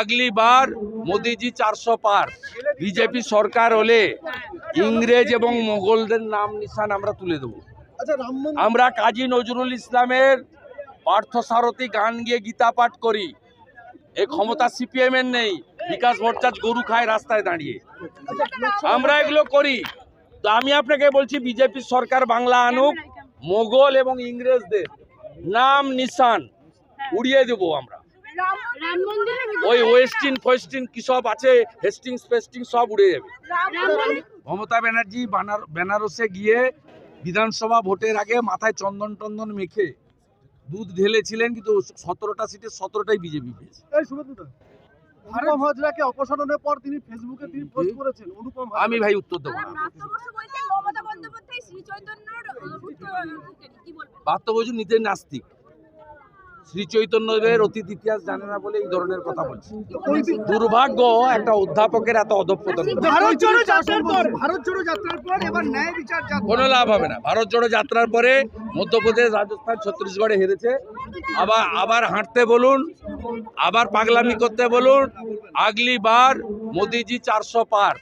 আগলি বার মোদিজি চারশো পার। বিজেপি সরকার হলে ইংরেজ এবং মোগলদের নাম নিশান আমরা তুলে দেবো। আচ্ছা আমরা কাজী নজরুল ইসলামের পার্থসারথী গান গিয়ে গীতা পাঠ করি। এ ক্ষমতা সিপিএম এর নেই বিকাশ ভট্টাচার্য গরু খায় রাস্তায় দাঁড়িয়ে। আমরা এগুলো করি। তো আমি আপনাকে বলছি বিজেপি সরকার বাংলা আনুক মোগল এবং ইংরেজদের নাম নিশান উড়িয়ে দেবো আমরা। ওই ওয়েস্টিন ফোয়েস্টিন কি সব আছে হেস্টিংস ফেস্টিং সব উড়ে যাবে। মমতা ব্যানার্জি বানার বেনারসে গিয়ে বিধানসভা ভোটের আগে মাথায় চন্দন টন্দন মেখে দুধ ঢেলেছিলেন কিন্তু সতেরোটা সিটে সতেরোটাই বিজেপি পেয়েছে। এই অনুপম হাজরাকে অপসারণের পর তিনি ফেসবুকে তিনি পোস্ট করেছেন অনুপম আমি ভাই উত্তর দেবো না। নাট্যবর্ষ বলতে মমতা বন্দ্যোপাধ্যায় শ্রী চৈতন্যর কি বলবেন? বাস্তবজু নিজের নাস্তিক। শ্রী চৈতন্যদেবের অতীত ইতিহাস জানে না বলে এই ধরনের কথা বলছে। দুর্ভাগ্য একটা অধ্যাপকের এত অধপতন ভারত জোড়ো যাত্রার পর ভারত জোড়ো যাত্রার পর এবার ন্যায় বিচার যাত্রা। কোনো লাভ হবে না। ভারত জোড়ো যাত্রার পরে মধ্যপ্রদেশ রাজস্থান ছত্তিশগড়ে হেরেছে। আবার আবার হাঁটতে বলুন আবার পাগলামি করতে বলুন। আগলি বার মোদিজি চারশো পার।